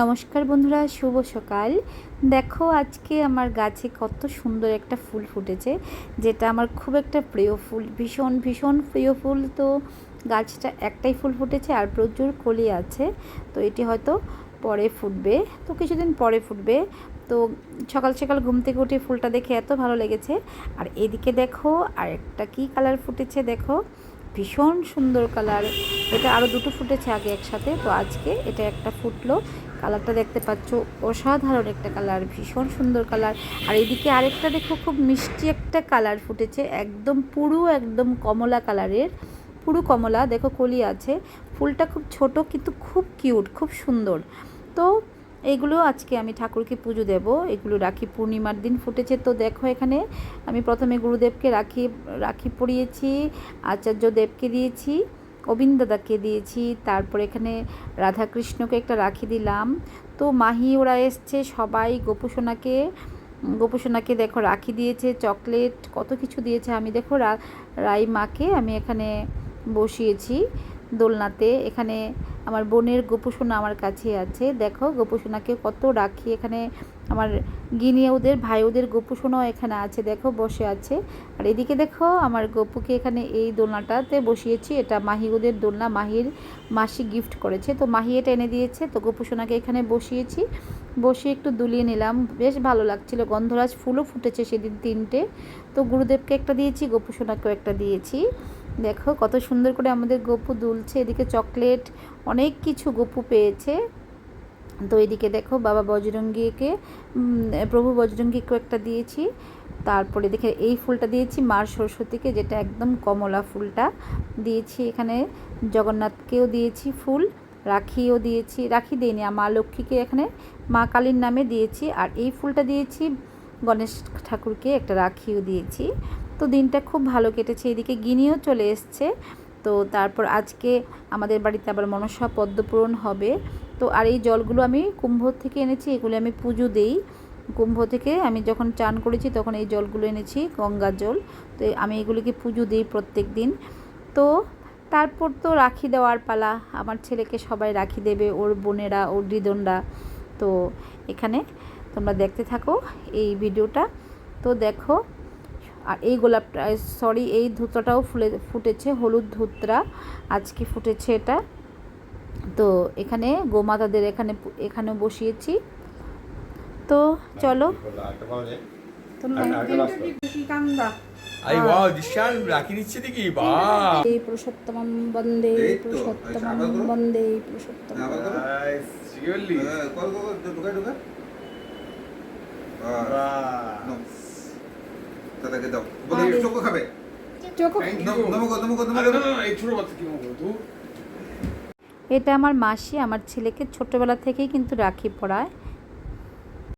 নমস্কার বন্ধুরা, শুভ সকাল। দেখো, আজকে আমার গাছে কত সুন্দর একটা ফুল ফুটেছে, যেটা আমার খুব একটা প্রিয় ফুল। ভীষণ ভীষণ প্রিয় ফুল তো গাছটা একটাই ফুল ফুটেছে আর প্রচুর কলি আছে, তো এটি হয়তো পরে ফুটবে, তো কিছুদিন পরে ফুটবে। তো সকাল সকাল ঘুম থেকে উঠে ফুলটা দেখে এত ভালো লেগেছে। আর এদিকে দেখো আর একটা কী কালার ফুটেছে দেখো? ভীষণ সুন্দর কালার। এটা আরও দুটো ফুটেছে আগে একসাথে, তো আজকে এটা একটা ফুটলো। কালারটা দেখতে পাচ্ছ, অসাধারণ একটা কালার, ভীষণ সুন্দর কালার। আর এদিকে আরেকটা দেখো, খুব মিষ্টি একটা কালার ফুটেছে, একদম পুরো, একদম কমলা কালারের। পুরো কমলা, দেখো কলি আছে। ফুলটা খুব ছোট, কিন্তু খুব কিউট, খুব সুন্দর। তো এগুলো আজকে আমি ঠাকুরকে পুজো দেব। এগুলো রাখি পূর্ণিমার দিন ফুটেছে। তো দেখো এখানে আমি প্রথমে গুরুদেবকে রাখি রাখি পরিয়েছি, আচার্য দেবকে দিয়েছি, গোবিন্দ দাদাকে দিয়েছি, তারপর এখানে রাধাকৃষ্ণকে একটা রাখি দিলাম। তো মাহি ওরা এসছে সবাই, গোপুসোনাকে গোপুসোনাকে দেখো রাখি দিয়েছে, চকলেট কত কিছু দিয়েছে। আমি দেখো রাই মাকে আমি এখানে বসিয়েছি দোলনাতে। এখানে আমার বোনের গোপুসোনা আমার কাছে আছে। দেখো, গোপুসোনাকে কত রাখি। এখানে আমার গিনি ওদের ভাই ওদের গোপুসোনাও এখানে আছে। দেখো, বসে আছে। আর এদিকে দেখো, আমার গপুকে এখানে এই দোলনাটাতে বসিয়েছি। এটা মাহি ওদের দোলনা। মাহির মাসি গিফট করেছে। তো মাহি এটা এনে দিয়েছে। তো গোপুসোনাকে এখানে বসিয়েছি। বসিয়ে একটু দুলিয়ে নিলাম। বেশ ভালো লাগছিল। গন্ধরাজ ফুলও ফুটেছে সেদিন তিনটে। তো গুরুদেবকে একটা দিয়েছি, গোপুসোনাকেও একটা দিয়েছি। দেখো, কত সুন্দর করে আমাদের গপু দুলছে। এদিকে চকলেট, অনেক কিছু গপু পেয়েছে। তো এদিকে দেখো, বাবা বজরঙ্গীকে প্রভু বজরঙ্গীকেও একটা দিয়েছি। তারপরে দেখে এই ফুলটা দিয়েছি মার সরস্বতীকে, যেটা একদম কমলা ফুলটা দিয়েছি এখানে। জগন্নাথকেও দিয়েছি ফুল, রাখিও দিয়েছি। রাখি দিইনি মা লক্ষ্মীকে এখানে মা কালীর নামে দিয়েছি। আর এই ফুলটা দিয়েছি, গণেশ ঠাকুরকে একটা রাখিও দিয়েছি। তো দিনটা খুব ভালো কেটেছে। এদিকে গিনিও চলে এসছে। তো তারপর আজকে আমাদের বাড়িতে আবার মনসা পদ্মপূরণ হবে। তো আর এই জলগুলো আমি কুম্ভ থেকে এনেছি, এগুলো আমি পুজো দেই। কুম্ভ থেকে আমি যখন চান করেছি তখন এই জলগুলো এনেছি, গঙ্গা জল। তো আমি এগুলিকে পুজো দিই প্রত্যেক দিন। তো তারপর তো রাখি দেওয়ার পালা। আমার ছেলেকে সবাই রাখি দেবে, ওর বোনেরা, ওর দিদনরা। তো এখানে তোমরা দেখতে থাকো এই ভিডিওটা। তো দেখো আর এই গোলাপটা সরি এই ধুতরাটাও ফুলে ফুটেছে হলুদ ধুতরা আজকে ফুটেছে এটা। তো এখানে গোমাতাদের এখানে এখানে বসিয়েছি। তো চলো। আই ওয়াও দিশান রাখি নিচ্ছে দেখি বাহ। এই পুরুষোত্তমম বন্দে পুরুষোত্তমম বন্দে পুরুষোত্তম সিরিয়াসলি দাদাকে দাও। বলে চোখ খাবে? চোখ নমক নমক আরে না নমক না এই ছোট বাচ্চা কি তুই এটা আমার মাসি আমার ছেলেকে ছোটবেলা থেকেই কিন্তু রাখি পড়ায়